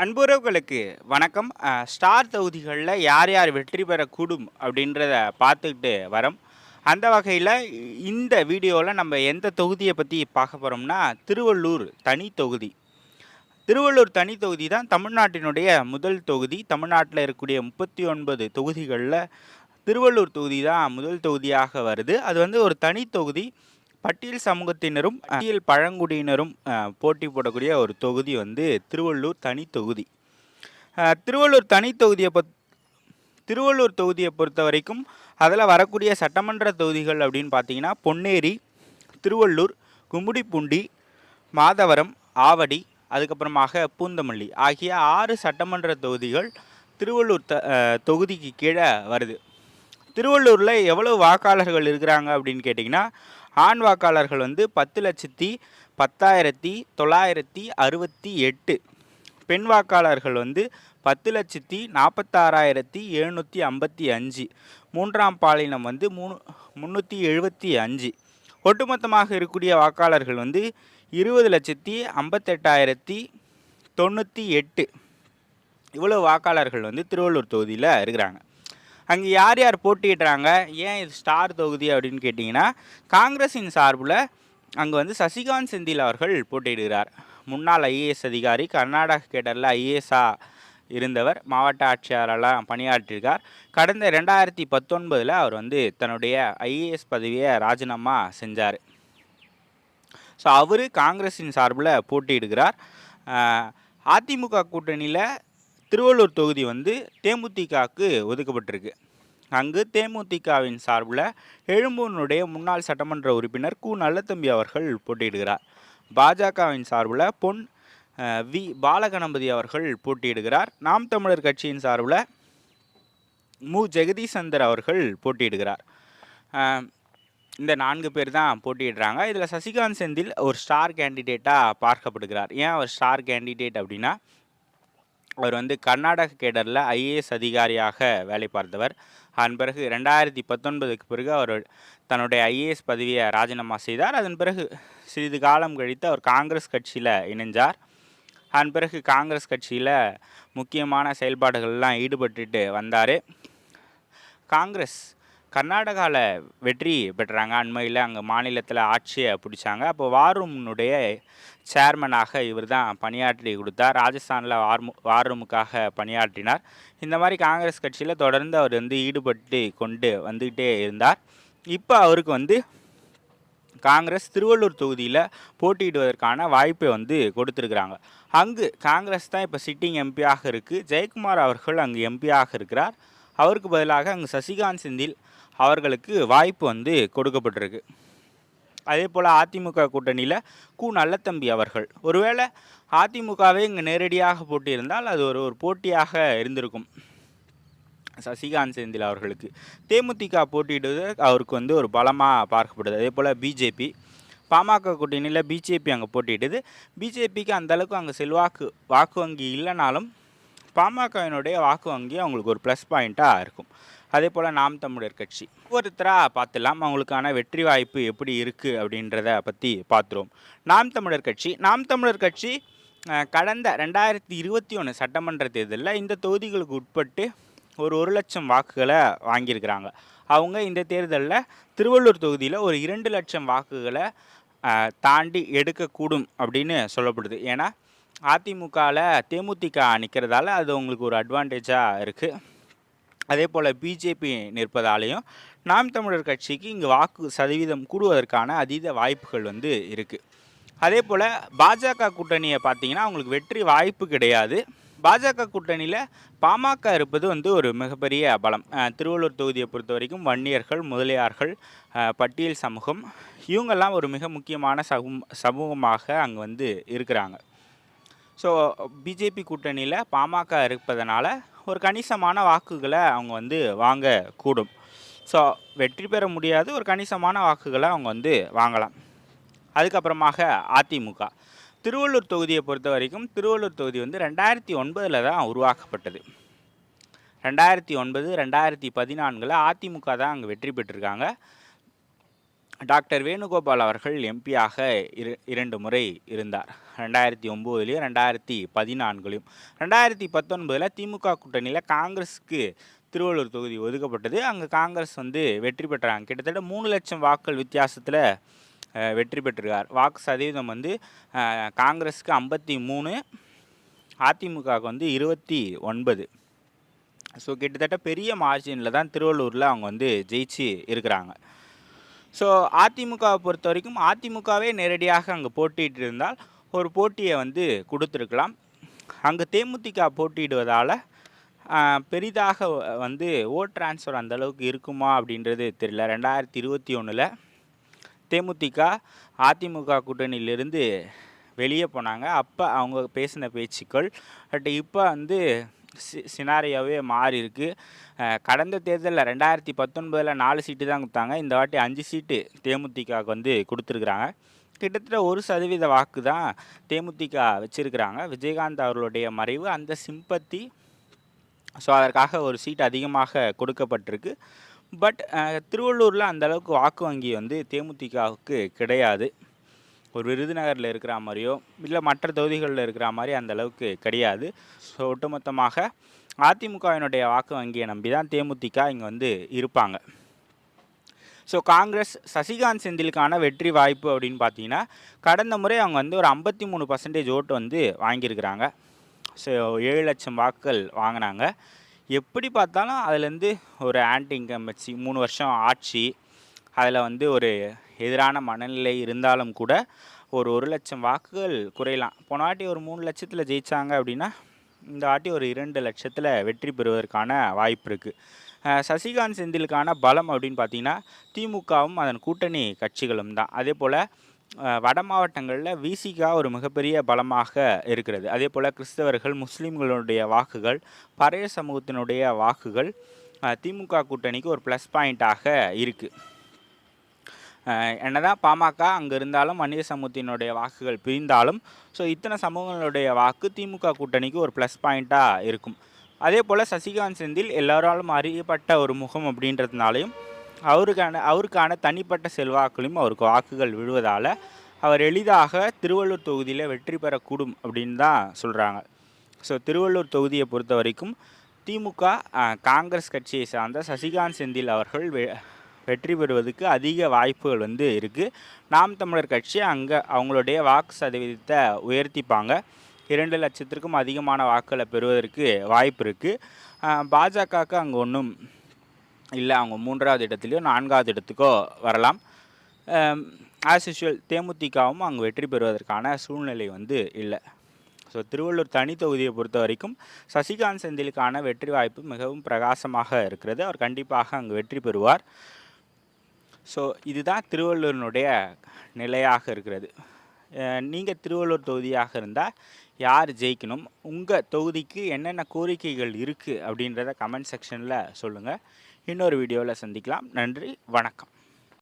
அன்புறவுகளுக்கு வணக்கம். ஸ்டார் தொகுதிகளில் யார் யார் வெற்றி பெறக்கூடும் அப்படின்றத பார்த்துக்கிட்டு வரோம். அந்த வகையில் இந்த வீடியோவில் நம்ம எந்த தொகுதியை பற்றி பார்க்க போகிறோம்னா திருவள்ளூர் தனி தொகுதி. திருவள்ளூர் தனி தொகுதி தான் தமிழ்நாட்டினுடைய முதல் தொகுதி. தமிழ்நாட்டில் இருக்கக்கூடிய முப்பத்தி ஒன்பது தொகுதிகளில் திருவள்ளூர் தொகுதி தான் முதல் தொகுதியாக வருது. அது வந்து ஒரு தனி தொகுதி. பட்டியல் சமூகத்தினரும் பட்டியல் பழங்குடியினரும் போட்டி போடக்கூடிய ஒரு தொகுதி வந்து திருவள்ளூர் தனி தொகுதி. திருவள்ளூர் தனி தொகுதியை பத் திருவள்ளூர் தொகுதியை பொறுத்த வரைக்கும் அதில் வரக்கூடிய சட்டமன்ற தொகுதிகள் அப்படின்னு பார்த்தீங்கன்னா பொன்னேரி திருவள்ளூர் கும்புடிப்பூண்டி மாதவரம் ஆவடி அதுக்கப்புறமாக பூந்தமல்லி ஆகிய ஆறு சட்டமன்ற தொகுதிகள் திருவள்ளூர் த தொகுதிக்கு கீழே வருது. திருவள்ளூரில் எவ்வளவு வாக்காளர்கள் இருக்கிறாங்க அப்படின்னு கேட்டிங்கன்னா ஆண் வாக்காளர்கள் வந்து பத்து லட்சத்தி பத்தாயிரத்தி தொள்ளாயிரத்தி அறுபத்தி எட்டு. பெண் வாக்காளர்கள் வந்து பத்து லட்சத்தி நாற்பத்தாறாயிரத்தி எழுநூற்றி ஐம்பத்தி அஞ்சு. மூன்றாம் பாலினம் வந்து மூணு முந்நூற்றி எழுபத்தி அஞ்சு. ஒட்டுமொத்தமாக இருக்கக்கூடிய வாக்காளர்கள் வந்து இருபது லட்சத்தி ஐம்பத்தெட்டாயிரத்தி தொண்ணூற்றி எட்டு. இவ்வளோ வாக்காளர்கள் வந்து திருவள்ளூர் தொகுதியில் இருக்கிறாங்க. அங்கே யார் யார் போட்டியிடுறாங்க ஏன் இது ஸ்டார் தொகுதி அப்படின்னு கேட்டிங்கன்னா காங்கிரஸின் சார்பில் அங்கே வந்து சசிகாந்த் செந்தில் அவர்கள் போட்டியிடுகிறார். முன்னாள் ஐஏஎஸ் அதிகாரி கர்நாடக கேடரில் ஐஏஎஸ்ஸாக இருந்தவர் மாவட்ட ஆட்சியாளரெல்லாம் பணியாற்றியிருக்கார். கடந்த ரெண்டாயிரத்தி பத்தொன்பதில் அவர் வந்து தன்னுடைய ஐஏஎஸ் பதவியை ராஜினாமா செஞ்சார். ஸோ அவர் காங்கிரஸின் சார்பில் போட்டியிடுகிறார். அதிமுக கூட்டணியில் திருவள்ளூர் தொகுதி வந்து தேமுதிகவுக்கு ஒதுக்கப்பட்டிருக்கு. அங்கு தேமுதிகவின் சார்பில் எழும்பூனுடைய முன்னாள் சட்டமன்ற உறுப்பினர் கு. நல்லத்தம்பி அவர்கள் போட்டியிடுகிறார். பாஜகவின் சார்பில் பொன் வி. பாலகணபதி அவர்கள் போட்டியிடுகிறார். நாம் தமிழர் கட்சியின் சார்பில் மு. ஜெகதீசந்தர் அவர்கள் போட்டியிடுகிறார். இந்த நான்கு பேர் தான் போட்டியிடுறாங்க. இதில் சசிகாந்த் செந்தில் ஒரு ஸ்டார் கேண்டிடேட்டாக பார்க்கப்படுகிறார். ஏன் அவர் ஸ்டார் கேண்டிடேட் அப்படின்னா அவர் வந்து கர்நாடக கேடரில் ஐஏஎஸ் அதிகாரியாக வேலை பார்த்தவர். அதன் பிறகு ரெண்டாயிரத்தி பத்தொன்பதுக்கு பிறகு அவர் தன்னுடைய ஐஏஎஸ் பதவியை ராஜினாமா செய்தார். அதன் பிறகு சிறிது காலம் கழித்து அவர் காங்கிரஸ் கட்சியில் இணைஞ்சார். அதன் பிறகு காங்கிரஸ் கட்சியில் முக்கியமான செயல்பாடுகள்லாம் ஈடுபட்டுட்டு வந்தார். காங்கிரஸ் கர்நாடகாவில் வெற்றி பெற்றாங்க. அண்மையில் அங்கே மாநிலத்தில் ஆட்சியை பிடிச்சாங்க. அப்போ வாரூம்னுடைய சேர்மனாக இவர் தான் பணியாற்றி கொடுத்தார். ராஜஸ்தானில் வார்மு வாரூமுக்காக பணியாற்றினார். இந்த மாதிரி காங்கிரஸ் கட்சியில் தொடர்ந்து அவர் வந்து ஈடுபட்டு கொண்டு வந்துக்கிட்டே இருந்தார். இப்போ அவருக்கு வந்து காங்கிரஸ் திருவள்ளூர் தொகுதியில் போட்டியிடுவதற்கான வாய்ப்பை வந்து கொடுத்துருக்குறாங்க. அங்கு காங்கிரஸ் தான் இப்போ சிட்டிங் எம்பியாக இருக்குது ஜெயக்குமார் அவர்கள் அங்கு எம்பியாக இருக்கிறார். அவருக்கு பதிலாக அங்கு சசிகாந்த் செந்தில் அவர்களுக்கு வாய்ப்பு வந்து கொடுக்கப்பட்டிருக்கு. அதே போல் அதிமுக கூட்டணியில் கு நல்லத்தம்பி அவர்கள். ஒருவேளை அதிமுகவே இங்கே நேரடியாக போட்டியிருந்தால் அது ஒரு ஒரு போட்டியாக இருந்திருக்கும். சசிகாந்த் செந்தில் அவர்களுக்கு. தேமுதிக போட்டியிடுவது அவருக்கு வந்து ஒரு பலமாக பார்க்கப்படுது. அதே போல் பிஜேபி. பாமக கூட்டணியில் பிஜேபி அங்கே போட்டியிடுது. பிஜேபிக்கு அந்தளவுக்கு அங்கே செல்வாக்கு வாக்கு வங்கி இல்லைனாலும் பாமகவினுடைய வாக்கு வங்கி அவங்களுக்கு ஒரு ப்ளஸ் பாயிண்ட்டாக இருக்கும். அதே போல் நாம் தமிழர் கட்சி. ஒவ்வொருத்தராக பார்த்துலாம் அவங்களுக்கான வெற்றி வாய்ப்பு எப்படி இருக்குது அப்படின்றத பற்றி பார்த்துருவோம். நாம் தமிழர் கட்சி. நாம் தமிழர் கட்சி கடந்த ரெண்டாயிரத்தி இருபத்தி ஒன்று சட்டமன்ற தேர்தலில் இந்த தொகுதிகளுக்கு உட்பட்டு ஒரு ஒரு லட்சம் வாக்குகளை வாங்கியிருக்கிறாங்க. அவங்க இந்த தேர்தலில் திருவள்ளூர் தொகுதியில் ஒரு இரண்டு லட்சம் வாக்குகளை தாண்டி எடுக்கக்கூடும் அப்படின்னு சொல்லப்படுது. ஏன்னா அதிமுகவில் தேமுதிக நிற்கிறதால அது உங்களுக்கு ஒரு அட்வான்டேஜாக இருக்குது அதே போல் பிஜேபி நிற்பதாலையும் நாம் தமிழர் கட்சிக்கு இங்கே வாக்கு சதவீதம் கூடுவதற்கான அதீத வாய்ப்புகள் வந்து இருக்குது அதே போல் பாஜக கூட்டணியை பார்த்தீங்கன்னா அவங்களுக்கு வெற்றி வாய்ப்பு கிடையாது. பாஜக கூட்டணியில் பாமக இருப்பது வந்து ஒரு மிகப்பெரிய பலம். திருவள்ளூர் தொகுதியை பொறுத்த வரைக்கும் வன்னியர்கள் முதலியார்கள் பட்டியல் சமூகம் இவங்கெல்லாம் ஒரு மிக முக்கியமான சமூகமாக அங்கே வந்து இருக்கிறாங்க. ஸோ பிஜேபி கூட்டணியில் பாமக இருப்பதனால ஒரு கணிசமான வாக்குகளை அவங்க வந்து வாங்க கூடும் ஸோ வெற்றி பெற முடியாது ஒரு கணிசமான வாக்குகளை அவங்க வந்து வாங்கலாம். அதுக்கப்புறமாக அதிமுக. திருவள்ளூர் தொகுதியை பொறுத்த வரைக்கும் திருவள்ளூர் தொகுதி வந்து ரெண்டாயிரத்தி ஒன்பதில் தான் உருவாக்கப்பட்டது. ரெண்டாயிரத்தி ஒன்பது ரெண்டாயிரத்தி பதினான்கில் அதிமுக தான் அங்கே வெற்றி பெற்றிருக்காங்க. டாக்டர் வேணுகோபால் அவர்கள் எம்பியாக இரு இரண்டு முறை இருந்தார். ரெண்டாயிரத்தி ஒம்போதுலேயும் ரெண்டாயிரத்தி பதினான்குலையும். ரெண்டாயிரத்தி பத்தொன்பதில் திமுக கூட்டணியில் காங்கிரஸுக்கு திருவள்ளூர் தொகுதி ஒதுக்கப்பட்டது. அங்கே காங்கிரஸ் வந்து வெற்றி பெற்றாங்க. கிட்டத்தட்ட மூணு லட்சம் வாக்கள் வித்தியாசத்தில் வெற்றி பெற்றிருக்கார். வாக்கு சதவீதம் வந்து காங்கிரஸுக்கு ஐம்பத்தி மூணு அதிமுகவுக்கு வந்து இருபத்தி ஒன்பது. ஸோ கிட்டத்தட்ட பெரிய மார்ஜினில் தான் திருவள்ளூரில் அவங்க வந்து ஜெயிச்சு இருக்கிறாங்க. ஸோ அதிமுகவை பொறுத்த வரைக்கும் அதிமுகவே நேரடியாக அங்கே போட்டிட்டு இருந்தால் ஒரு போட்டியை வந்து கொடுத்துருக்கலாம். அங்கே தேமுதிக போட்டியிடுவதால் பெரிதாக வந்து ஓட் ட்ரான்ஸ்ஃபர் அந்தளவுக்கு இருக்குமா அப்படின்றது தெரியல. ரெண்டாயிரத்தி இருபத்தி ஒன்றில் தேமுதிக அதிமுக கூட்டணியிலிருந்து வெளியே போனாங்க. அப்போ அவங்க பேசின பேச்சுக்கள் பட் இப்போ வந்து சினாரியாவே மாறி இருக்குது கடந்த தேர்தலில் ரெண்டாயிரத்தி பத்தொன்பதில் நாலு சீட்டு தான் கொடுத்தாங்க. இந்த வாட்டி அஞ்சு சீட்டு தேமுதிகவுக்கு வந்து கொடுத்துருக்குறாங்க. கிட்டத்தட்ட ஒரு சதவீத வாக்கு தான் தேமுதிக வச்சுருக்கிறாங்க. விஜயகாந்த் அவர்களுடைய மறைவு அந்த சிம்பத்தி ஸோ அதற்காக ஒரு சீட் அதிகமாக கொடுக்கப்பட்டிருக்கு. பட் திருவள்ளூரில் அந்தளவுக்கு வாக்கு வங்கி வந்து தேமுதிகவுக்கு கிடையாது. ஒரு விருதுநகரில் இருக்கிற மாதிரியோ இல்லை மற்ற தொகுதிகளில் இருக்கிற மாதிரி அந்த அளவுக்கு கிடையாது. ஸோ ஒட்டுமொத்தமாக அதிமுகவினுடைய வாக்கு வங்கியை நம்பி தான் தேமுதிக இங்கே வந்து இருப்பாங்க. ஸோ காங்கிரஸ் சசிகாந்த் செந்திலுக்கான வெற்றி வாய்ப்பு அப்படின்னு பார்த்தீங்கன்னா கடந்த முறை அவங்க வந்து ஒரு ஐம்பத்தி மூணு பர்சன்டேஜ் ஓட்டு வந்து வாங்கியிருக்கிறாங்க. ஸோ ஏழு லட்சம் வாக்குகள் வாங்கினாங்க. எப்படி பார்த்தாலும் அதுலேருந்து ஒரு ஆன்டி இன்கம்பன்சி மூணு வருஷம் ஆட்சி அதில் வந்து ஒரு எதிரான மனநிலை இருந்தாலும் கூட ஒரு ஒரு லட்சம் வாக்குகள் குறையலாம். போன வாட்டி ஒரு மூணு லட்சத்தில் ஜெயித்தாங்க அப்படின்னா இந்த வாட்டி ஒரு இரண்டு லட்சத்தில் வெற்றி பெறுவதற்கான வாய்ப்பு இருக்குது சசிகாந்த் செந்திலுக்கான பலம் அப்படின்னு பார்த்தீங்கன்னா திமுகவும் அதன் கூட்டணி கட்சிகளும் தான். அதே போல் வட மாவட்டங்களில் விசிகா ஒரு மிகப்பெரிய பலமாக இருக்கிறது. அதே போல் கிறிஸ்தவர்கள் முஸ்லீம்களுடைய வாக்குகள் பறைய சமூகத்தினுடைய வாக்குகள் திமுக கூட்டணிக்கு ஒரு ப்ளஸ் பாயிண்ட்டாக இருக்குது என்னதான் பாமக அங்கே இருந்தாலும் மனித சமூகத்தினுடைய வாக்குகள் பிரிந்தாலும் ஸோ இத்தனை சமூகங்களுடைய வாக்கு திமுக கூட்டணிக்கு ஒரு ப்ளஸ் பாயிண்ட்டாக இருக்கும். அதே போல் சசிகாந்த் செந்தில் எல்லாராலும் அறியப்பட்ட ஒரு முகம் அப்படின்றதுனாலையும் அவருக்கான அவருக்கான தனிப்பட்ட செல்வாக்குலையும் அவருக்கு வாக்குகள் விழுவதால் அவர் எளிதாக திருவள்ளூர் தொகுதியில் வெற்றி பெறக்கூடும் அப்படின்னு தான் சொல்கிறாங்க ஸோ திருவள்ளூர் தொகுதியை பொறுத்த வரைக்கும் திமுக காங்கிரஸ் கட்சியை சார்ந்த சசிகாந்த் செந்தில் அவர்கள் வெ வெற்றி பெறுவதற்கு அதிக வாய்ப்புகள் வந்து இருக்குது நாம் தமிழர் கட்சி அங்கே அவங்களுடைய வாக்கு சதவீதத்தை உயர்த்திப்பாங்க. இரண்டு லட்சத்திற்கும் அதிகமான வாக்குகளை பெறுவதற்கு வாய்ப்பு இருக்குது பாஜகவுக்கு அங்கே ஒன்றும் இல்லை. அவங்க மூன்றாவது இடத்துலையோ நான்காவது இடத்துக்கோ வரலாம். ஆஸ் யூஷுவல் தேமுதிகவும் அங்கே வெற்றி பெறுவதற்கான சூழ்நிலை வந்து இல்லை. ஸோ திருவள்ளூர் தனி தொகுதியை பொறுத்த வரைக்கும் சசிகாந்த் செந்திலுக்கான வெற்றி வாய்ப்பு மிகவும் பிரகாசமாக இருக்கிறது. அவர் கண்டிப்பாக அங்கு வெற்றி பெறுவார். ஸோ இதுதான் திருவள்ளூரினுடைய நிலையாக இருக்கிறது. நீங்கள் திருவள்ளூர் தொகுதியாக இருந்தால் யார் ஜெயிக்கணும்? உங்கள் தொகுதிக்கு என்னென்ன கோரிக்கைகள் இருக்குது அப்படின்றத கமெண்ட் செக்ஷனில் சொல்லுங்கள் இன்னொரு வீடியோவில் சந்திக்கலாம். நன்றி. வணக்கம்.